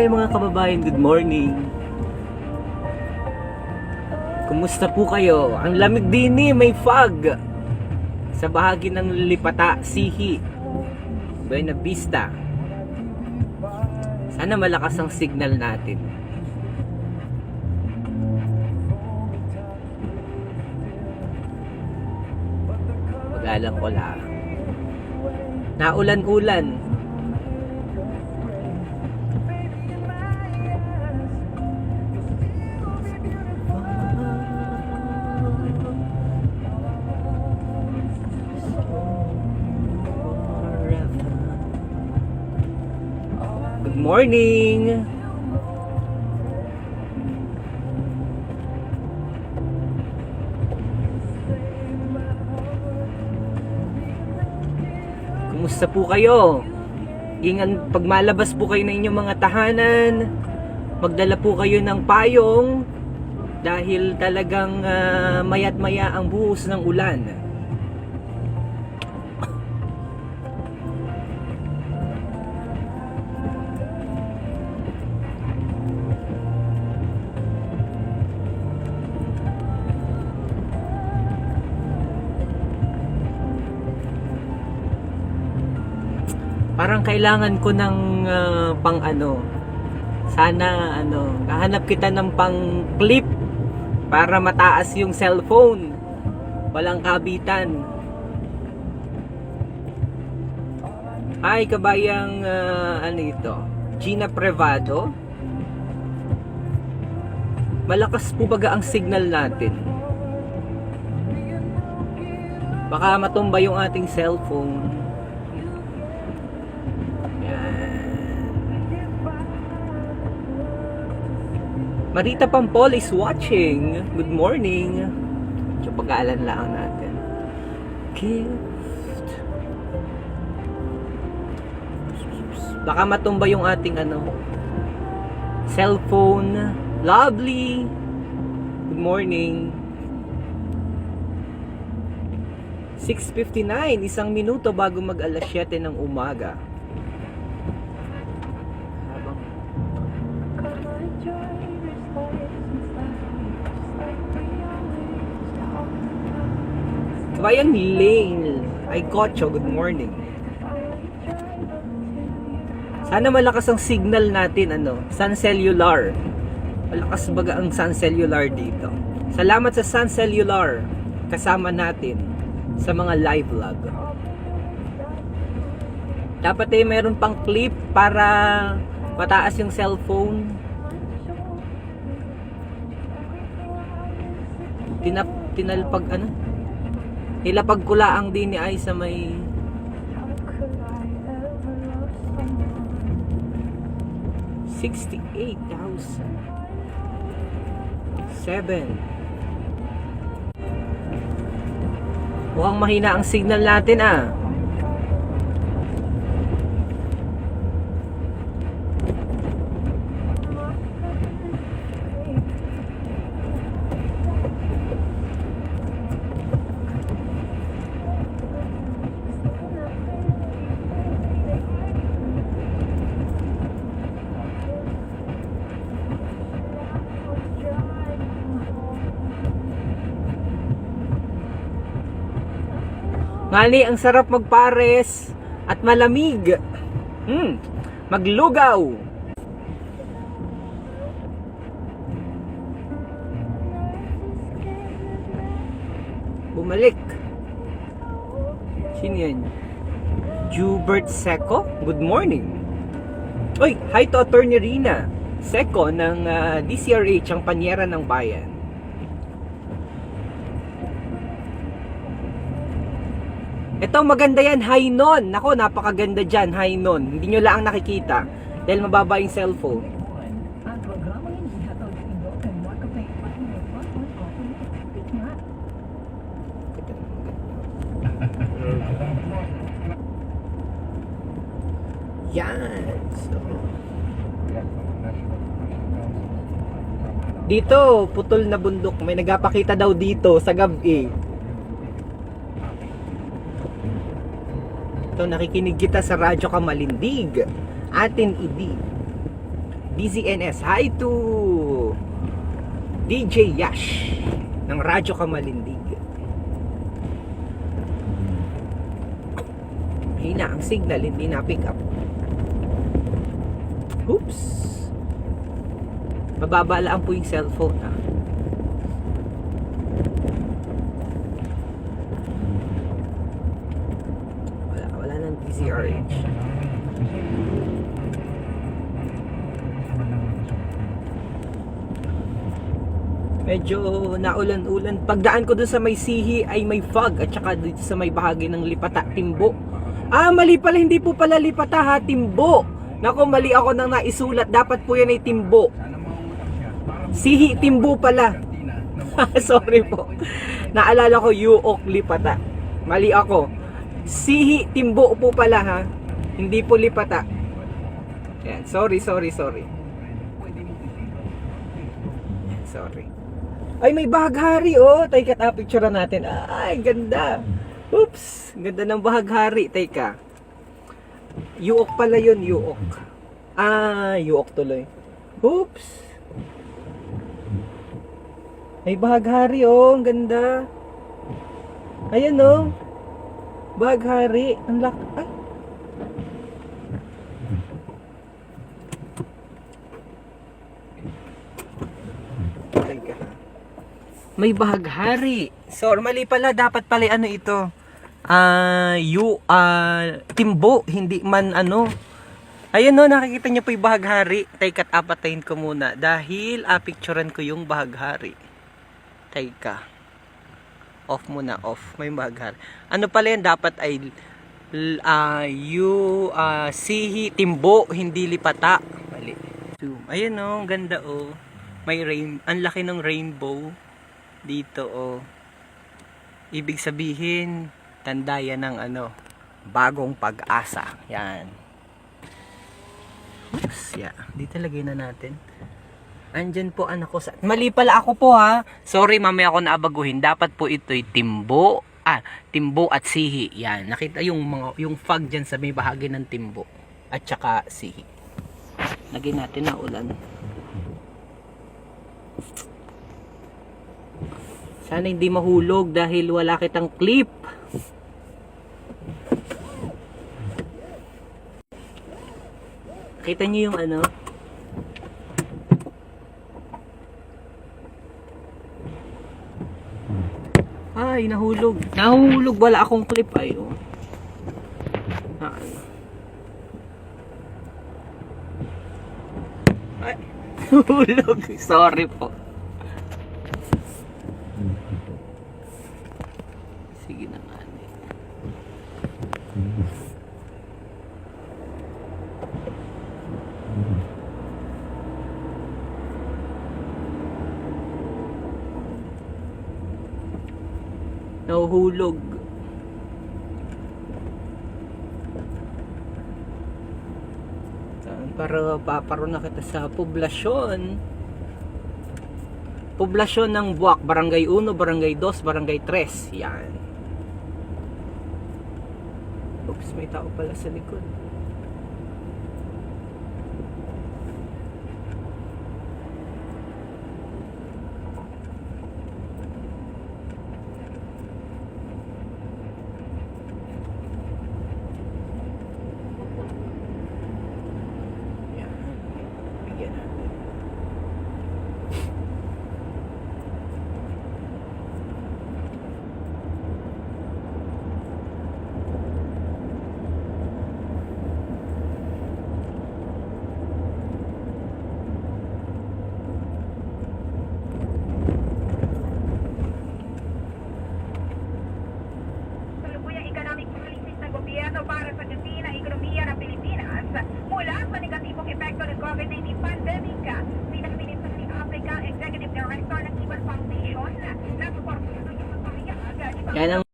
Hi mga kababayan, good morning. Kumusta po kayo? Ang lamig din eh, may fog. Sa bahagi ng Lipata, Sihi, Buena Vista. Sana malakas ang signal natin. Magalang ko lang. Naulan-ulan. Morning! Kumusta po kayo? Ingan, pag malabas po kayo ng inyong mga tahanan, magdala po kayo ng payong dahil talagang ah, mayat maya ang buhos ng ulan. Parang kailangan ko ng ah, pang ano. Sana ano, kahanap kita ng pang clip para mataas yung cellphone. Walang kabitan. Hi, kabayang ah, ano ito? Gina Prevado. Malakas po baga ang signal natin. Baka matumba yung ating cellphone. Marita Pampol is watching. Good morning. So pag-aalan lang natin. Gift. Baka matumba yung ating ano cellphone. Lovely. Good morning. 6.59, isang minuto bago mag alas 7 ng umaga. Habang Kabayan Lane. Ay, Kocho, good morning. Sana malakas ang signal natin, ano, Sun Cellular. Malakas baga ang Sun Cellular dito. Salamat sa Sun Cellular. Kasama natin sa mga live vlog. Dapat eh meron pang clip para mataas yung cellphone. Tinap, tinalpag ano? Nilapag ko laang din ni ay sa may Sixty-eight thousand. Seven. Mukhang mahina ang signal natin ah. Ngani, ang sarap magpares at malamig. Hmm, maglugaw. Bumalik. Sino yan? Jubert Seco? Good morning. Oy, hi to Attorney Rina. Seco ng ah, DCRH, ang panyera ng bayan. Ito maganda yan, Hainon. Nako, napakaganda dyan, Hainon. Hindi nyo lang nakikita dahil mababa yung cellphone. Yan. So, dito, putol na bundok. May nagapakita daw dito sa gabi. Ito, nakikinig kita sa radyo ka malindig. Atin idi. DZNS. Hi to DJ Yash ng Radyo Kamalindig. Hina ang signal, hindi na pick up. Oops. Mababalaan po yung cellphone ah. Wala, wala DZRH. Medyo naulan-ulan. Pagdaan ko dun sa may sihi ay may fog at saka dito sa may bahagi ng lipata, timbo. Ah, mali pala, hindi po pala lipata ha, timbo. Nako, mali ako nang naisulat. Dapat po yan ay timbo. Sihi, timbo pala. Sorry po. Naalala ko, yuok lipata. Mali ako. Sihi, timbo po pala ha. Hindi po lipata. Yan, sorry, sorry, sorry. Yan, sorry. Ay, may bahaghari, oh. Teka, picture natin. Ay, ganda. Oops, ganda ng bahaghari. Teka. Yuok pala yun, yuok. Ah, yuok tuloy. Oops. May bahaghari, oh. Ang ganda. Ayan, oh. Bahaghari. Ang lak... Ay. Teka. May bahaghari. So, mali pala. Dapat pala ano ito. Ah, you, ah, timbo. Hindi man ano. Ayun no, nakikita niyo po yung bahaghari. Teka, apatayin ko muna. Dahil, ah, picturean ko yung bahaghari. Teka. Off muna, off. May bahaghari. Ano pala yan? Dapat ay ah, you, ah, sihi, timbo, hindi lipata. Mali. Zoom. Ayun ang ganda oh. May rain, ang laki ng rainbow dito oh. Ibig sabihin, tanda yan ng ano, bagong pag-asa. Yan. Oops, yeah. Dito lagay na natin. Andyan po anak ko sa... Mali pala ako po ha. Sorry mamaya ako naabaguhin. Dapat po ito'y timbo. Ah, timbo at sihi. Yan. Nakita yung mga yung fog dyan sa may bahagi ng timbo. At saka sihi. Lagay natin na ulan. Sana hindi mahulog dahil wala kitang clip. Kita niyo yung ano? Ay, nahulog. Nahulog. Wala akong clip. Ay, oh. Ano. Ay, nahulog. Sorry po. Nahuhulog. Para paparo na kita sa poblasyon. Poblasyon ng Buwak, Barangay 1, Barangay 2, Barangay 3. Yan. Oops, may tao pala sa likod.